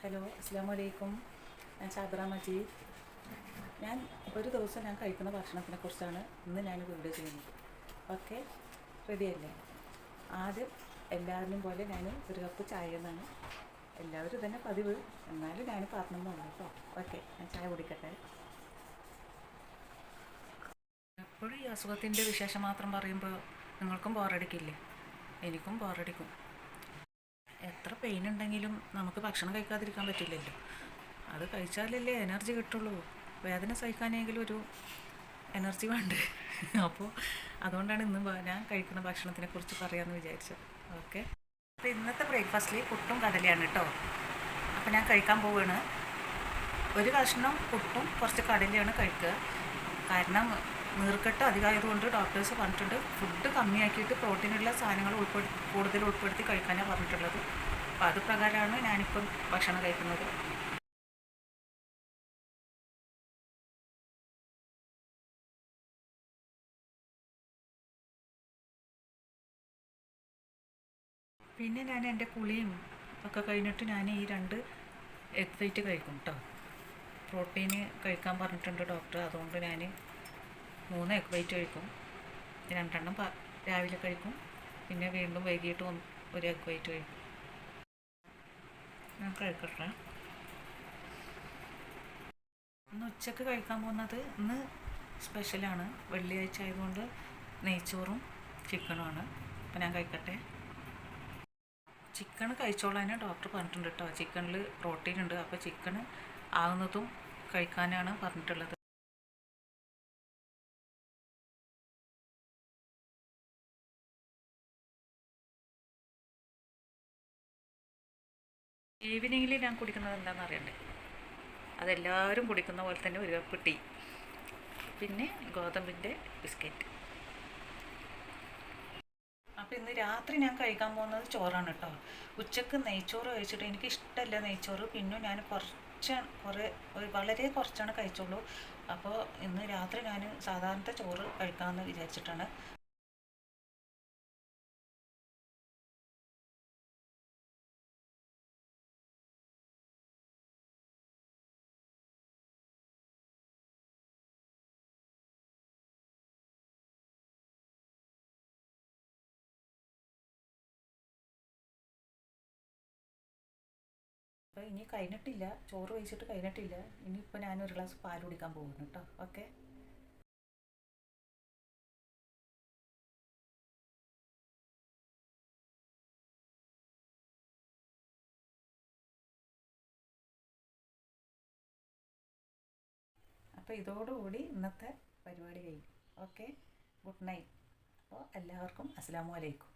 Hello അസ്സാം വലൈക്കും ഞാൻ ഷാബിറ മജീദ്. ഞാൻ ഒരു ദിവസം ഞാൻ കഴിക്കുന്ന ഭക്ഷണത്തിനെ കുറിച്ചാണ് ഇന്ന് ഞാൻ വീഡിയോ ചെയ്യുന്നത്. ഓക്കെ? റെഡിയല്ലേ ആദ്യം എല്ലാവരും പോലെ ഞാൻ ഒരു കപ്പ് ചായ എന്നാണ്. എല്ലാവരും തന്നെ പതിവ്. എന്നാലും ഞാൻ പറഞ്ഞെന്നുള്ളൂ കേട്ടോ. ഓക്കെ ഞാൻ ചായ കുടിക്കട്ടെ. എപ്പോഴും ഈ അസുഖത്തിന്റെ വിശേഷം മാത്രം പറയുമ്പോൾ നിങ്ങൾക്കും ബോറടിക്കില്ലേ എനിക്കും ബോറടിക്കും എത്ര പെയിൻ ഉണ്ടെങ്കിലും നമുക്ക് ഭക്ഷണം കഴിക്കാതിരിക്കാൻ പറ്റില്ലല്ലോ. അത് കഴിച്ചാലല്ലേ എനർജി കിട്ടുള്ളൂ. വേദന സഹിക്കാനെങ്കിലും ഒരു എനർജി വേണ്ട? അപ്പോൾ അതുകൊണ്ടാണ് ഇന്ന് ഞാൻ കഴിക്കുന്ന ഭക്ഷണത്തിനെ കുറിച്ച് പറയാമെന്ന് വിചാരിച്ചത്. ഓക്കെ അപ്പോൾ ഇന്നത്തെ ബ്രേക്ക്ഫാസ്റ്റിൽ പുട്ടും കടലയാണ് കേട്ടോ അപ്പോൾ ഞാൻ കഴിക്കാൻ പോവുകയാണ് ഒരു കഷ്ണം പുട്ടും കുറച്ച് കടലയാണ് കഴിക്കുക. കാരണം നീർക്കെട്ട് അധികമായതുകൊണ്ട് ഡോക്ടേഴ്സ് പറഞ്ഞിട്ടുണ്ട് ഫുഡ് കമ്മിയാക്കിയിട്ട് പ്രോട്ടീനുള്ള സാധനങ്ങൾ ഉൾപ്പെടുത്തി കൂടുതൽ ഉൾപ്പെടുത്തി കഴിക്കാനാണ് പറഞ്ഞിട്ടുള്ളത്. അപ്പോൾ അത് പ്രകാരമാണ് ഞാനിപ്പം ഭക്ഷണം കഴിക്കുന്നത്. പിന്നെ ഞാൻ എന്റെ കുളിയും ഒക്കെ കഴിഞ്ഞിട്ട് ഞാൻ ഈ രണ്ട് എഗ് കഴിക്കും കേട്ടോ പ്രോട്ടീന് കഴിക്കാൻ പറഞ്ഞിട്ടുണ്ട് ഡോക്ടർ അതുകൊണ്ട് ഞാൻ മൂന്ന് എഗ് വൈറ്റ് കഴിക്കും. രണ്ടെണ്ണം രാവിലെ കഴിക്കും. പിന്നെ വീണ്ടും വൈകിട്ട് ഒരു എഗ് വൈറ്റ് കഴിക്കും. ഞാൻ കഴിക്കട്ടെ. ഇന്ന് ഉച്ചയ്ക്ക് കഴിക്കാൻ പോകുന്നത് ഇന്ന് സ്പെഷ്യലാണ് വെള്ളിയാഴ്ച ആയതുകൊണ്ട് നെയ്ച്ചോറും ചിക്കനുമാണ് അപ്പം ഞാൻ കഴിക്കട്ടെ. ചിക്കൻ കഴിച്ചോളാൻ ഡോക്ടർ പറഞ്ഞിട്ടുണ്ട് കേട്ടോ. ചിക്കനിൽ പ്രോട്ടീൻ ഉണ്ട്. അപ്പോൾ ചിക്കൻ ആകുന്നതും കഴിക്കാനാണ് പറഞ്ഞിട്ടുള്ളത്. ഈവനിങ്ങിൽ ഞാൻ കുടിക്കുന്നത് എന്താണെന്ന് അറിയണ്ടേ? അതെല്ലാവരും കുടിക്കുന്ന പോലെ തന്നെ ഒരു കപ്പ് ടീ. പിന്നെ ഗോതമ്പിന്റെ ബിസ്ക്കറ്റ്. അപ്പോൾ ഇന്ന് രാത്രി ഞാൻ കഴിക്കാൻ പോകുന്നത് ചോറാണ് കേട്ടോ ഉച്ചയ്ക്ക് നെയ്ച്ചോറ് കഴിച്ചിട്ട് എനിക്ക് ഇഷ്ടമല്ല നെയ്ച്ചോറ്. പിന്നെ ഞാൻ കുറച്ച് കുറേ ഒരു വളരെ കുറച്ചാണ് കഴിച്ചുള്ളൂ അപ്പോൾ ഇന്ന് രാത്രി ഞാൻ സാധാരണത്തെ ചോറ് കഴിക്കാമെന്ന് വിചാരിച്ചിട്ടാണ്. അപ്പോൾ ഇനി കഴിഞ്ഞിട്ടില്ല. ചോറ് കഴിച്ചിട്ട് കഴിഞ്ഞിട്ടില്ല. ഇനിയിപ്പോൾ ഞാൻ ഒരു ഗ്ലാസ് പാൽ കുടിക്കാൻ പോകുന്നു കേട്ടോ ഓക്കെ? അപ്പോൾ ഇതോടുകൂടി ഇന്നത്തെ പരിപാടി കഴിയും ഓക്കെ? Good night. അപ്പോൾ എല്ലാവർക്കും അസ്സാം വലൈക്കും